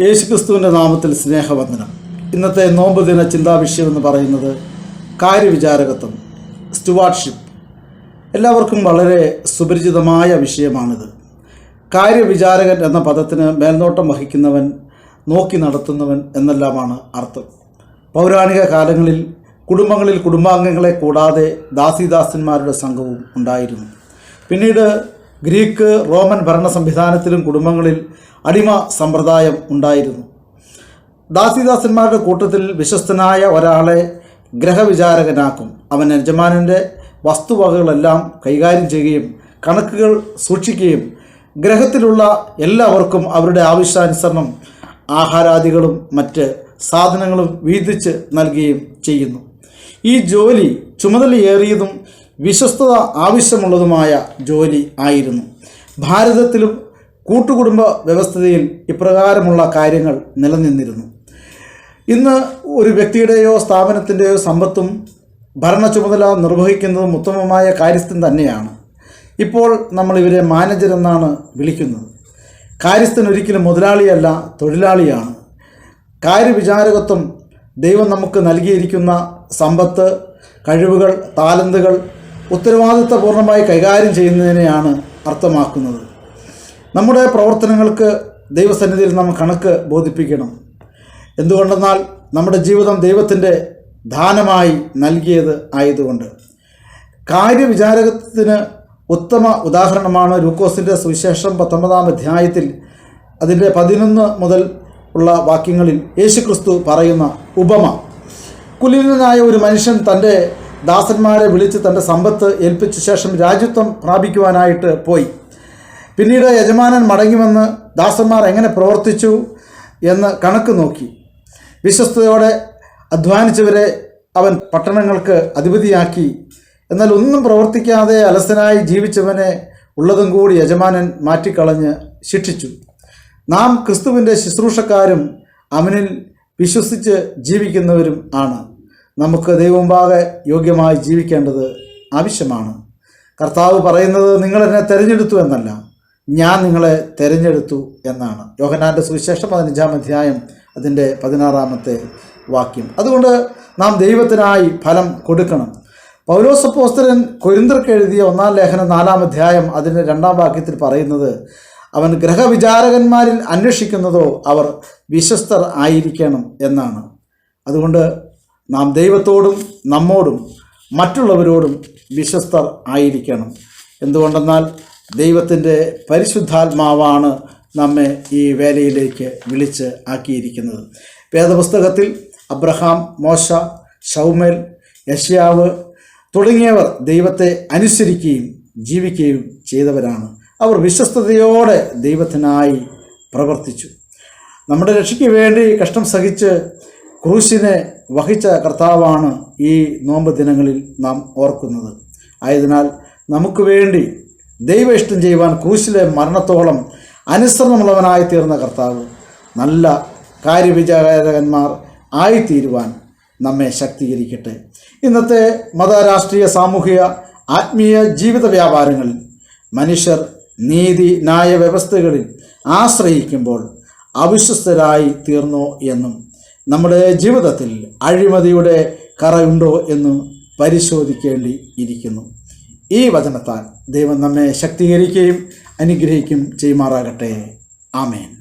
യേശുക്രിസ്തുവിന്റെ നാമത്തിൽ സ്നേഹവന്ദനം. ഇന്നത്തെ നോമ്പ് ദിന ചിന്താ വിഷയം എന്ന് പറയുന്നത് കാര്യവിചാരകത്വം സ്റ്റുവാർഡ്ഷിപ്പ് എല്ലാവർക്കും വളരെ സുപരിചിതമായ വിഷയമാണിത്. കാര്യവിചാരകൻ എന്ന പദത്തിന് മേൽനോട്ടം വഹിക്കുന്നവൻ നോക്കി നടത്തുന്നവൻ എന്നെല്ലാമാണ് അർത്ഥം. പൗരാണിക കാലങ്ങളിൽ കുടുംബങ്ങളിൽ കുടുംബാംഗങ്ങളെ കൂടാതെ ദാസിദാസന്മാരുടെ സംഘവും ഉണ്ടായിരുന്നു. പിന്നീട് ഗ്രീക്ക് റോമൻ ഭരണ സംവിധാനത്തിലും കുടുംബങ്ങളിൽ അടിമ സമ്പ്രദായം ഉണ്ടായിരുന്നു. ദാസിദാസന്മാരുടെ കൂട്ടത്തിൽ വിശ്വസ്തനായ ഒരാളെ ഗ്രഹവിചാരകനാക്കും. അവൻ യജമാനന്റെ വസ്തുവകകളെല്ലാം കൈകാര്യം ചെയ്യുകയും കണക്കുകൾ സൂക്ഷിക്കുകയും ഗ്രഹത്തിലുള്ള എല്ലാവർക്കും അവരുടെ ആവശ്യാനുസരണം ആഹാരാദികളും മറ്റ് സാധനങ്ങളും വീതിച്ച് നൽകുകയും ചെയ്യുന്നു. ഈ ജോലി ചുമതലയേറിയതും വിശ്വസ്തത ആവശ്യമുള്ളതുമായ ജോലി ആയിരുന്നു. ഭാരതത്തിലും കൂട്ടുകുടുംബ വ്യവസ്ഥതയിൽ ഇപ്രകാരമുള്ള കാര്യങ്ങൾ നിലനിന്നിരുന്നു. ഇന്ന് ഒരു വ്യക്തിയുടെയോ സ്ഥാപനത്തിന്റെയോ സമ്പത്തും ഭരണ ചുമതല നിർവഹിക്കുന്നതും ഉത്തമമായ കാര്യസ്ഥൻ തന്നെയാണ്. ഇപ്പോൾ നമ്മൾ ഇവരെ മാനേജർ എന്നാണ് വിളിക്കുന്നത്. കാര്യസ്ഥൻ ഒരിക്കലും മുതലാളിയല്ല തൊഴിലാളിയാണ്. കാര്യവിചാരകത്വം ദൈവം നമുക്ക് നൽകിയിരിക്കുന്ന സമ്പത്ത് കഴിവുകൾ താലന്തുകൾ ഉത്തരവാദിത്തപൂർണമായി കൈകാര്യം ചെയ്യുന്നതിനെയാണ് അർത്ഥമാക്കുന്നത്. നമ്മുടെ പ്രവർത്തനങ്ങൾക്ക് ദൈവസന്നിധിയിൽ നാം കണക്ക് ബോധിപ്പിക്കണം. എന്തുകൊണ്ടെന്നാൽ നമ്മുടെ ജീവിതം ദൈവത്തിന്റെ ദാനമായി നൽകിയത് ആയതുകൊണ്ട്. കാര്യവിചാരകത്തിന് ഉത്തമ ഉദാഹരണമാണ് ലൂക്കോസിന്റെ സുവിശേഷം പത്തൊമ്പതാം അധ്യായത്തിൽ അതിന്റെ പതിനൊന്ന് മുതൽ ഉള്ള വാക്യങ്ങളിൽ യേശുക്രിസ്തു പറയുന്ന ഉപമ. കുലീനനായ ഒരു മനുഷ്യൻ തന്റെ ദാസന്മാരെ വിളിച്ച് തന്റെ സമ്പത്ത് ഏൽപ്പിച്ച ശേഷം രാജ്യത്വം പ്രാപിക്കുവാനായിട്ട് പോയി. പിന്നീട് യജമാനൻ മടങ്ങിവന്ന് ദാസന്മാർ എങ്ങനെ പ്രവർത്തിച്ചു എന്ന് കണക്ക് നോക്കി. വിശ്വസ്തയോടെ അധ്വാനിച്ചവരെ അവൻ പട്ടണങ്ങൾക്ക് അധിപതിയാക്കി. എന്നാൽ ഒന്നും പ്രവർത്തിക്കാതെ അലസനായി ജീവിച്ചവനെ ഉള്ളതും കൂടി യജമാനൻ മാറ്റിക്കളഞ്ഞ് ശിക്ഷിച്ചു. നാം ക്രിസ്തുവിന്റെ ശുശ്രൂഷക്കാരും അവനിൽ വിശ്വസിച്ച് ജീവിക്കുന്നവരും ആണ്. നമുക്ക് ദൈവമുമ്പാകെ യോഗ്യമായി ജീവിക്കേണ്ടത് ആവശ്യമാണ്. കർത്താവ് പറയുന്നത് നിങ്ങൾ എന്നെ തിരഞ്ഞെടുത്തു എന്നല്ല ഞാൻ നിങ്ങളെ തിരഞ്ഞെടുത്തു എന്നാണ്. യോഹനാന്റെ സുവിശേഷം പതിനഞ്ചാം അധ്യായം അതിന്റെ പതിനാറാമത്തെ വാക്യം. അതുകൊണ്ട് നാം ദൈവത്തിനായി ഫലം കൊടുക്കണം. പൗലോസപ്പോസ്തരൻ കൊരിന്തർക്ക് എഴുതിയ ഒന്നാം ലേഖനം നാലാം അധ്യായം അതിന്റെ രണ്ടാം വാക്യത്തിൽ പറയുന്നത് അവൻ ഗ്രഹവിചാരകന്മാരിൽ അന്വേഷിക്കുന്നതോ അവർ വിശ്വസ്തർ ആയിരിക്കണം എന്നാണ്. അതുകൊണ്ട് നാം ദൈവത്തോടും നമ്മോടും മറ്റുള്ളവരോടും വിശ്വസ്തർ ആയിരിക്കണം. എന്തുകൊണ്ടെന്നാൽ ദൈവത്തിന്റെ പരിശുദ്ധാത്മാവാണ് നമ്മെ ഈ വേലയിലേക്ക് വിളിച്ച് ആക്കിയിരിക്കുന്നത്. വേദപുസ്തകത്തിൽ അബ്രഹാം മോശ ഷൗമേൽ യഷ്യാവ് തുടങ്ങിയവർ ദൈവത്തെ അനുസരിക്കുകയും ജീവിക്കുകയും ചെയ്തവരാണ്. അവർ വിശ്വസ്തയോടെ ദൈവത്തിനായി പ്രവർത്തിച്ചു. നമ്മുടെ രക്ഷയ്ക്ക് വേണ്ടി കഷ്ടം സഹിച്ച് ക്രൂശിനെ വഹിച്ച കർത്താവാണ് ഈ നോമ്പ് ദിനങ്ങളിൽ നാം ഓർക്കുന്നത്. ആയതിനാൽ നമുക്ക് വേണ്ടി ദൈവ ഇഷ്ടം ചെയ്യുവാൻ ക്രൂശിലെ മരണത്തോളം അനുസരണമുള്ളവനായി തീർന്ന കർത്താവ് നല്ല കാര്യവിചാരകന്മാർ ആയിത്തീരുവാൻ നമ്മെ ശക്തീകരിക്കട്ടെ. ഇന്നത്തെ മത രാഷ്ട്രീയ സാമൂഹിക ആത്മീയ ജീവിത വ്യാപാരങ്ങളിൽ മനുഷ്യർ നീതി ന്യായ വ്യവസ്ഥകളിൽ ആശ്രയിക്കുമ്പോൾ അവിശ്വസ്തരായി തീർന്നോ എന്നും നമ്മുടെ ജീവിതത്തിൽ അഴിമതിയുടെ കറയുണ്ടോ എന്ന് പരിശോധിക്കേണ്ടി ഇരിക്കുന്നു. ഈ വചനത്താൽ ദൈവം നമ്മെ ശക്തീകരിക്കുകയും അനുഗ്രഹിക്കുകയും ചെയ്യുമാറാകട്ടെ. ആമേൻ.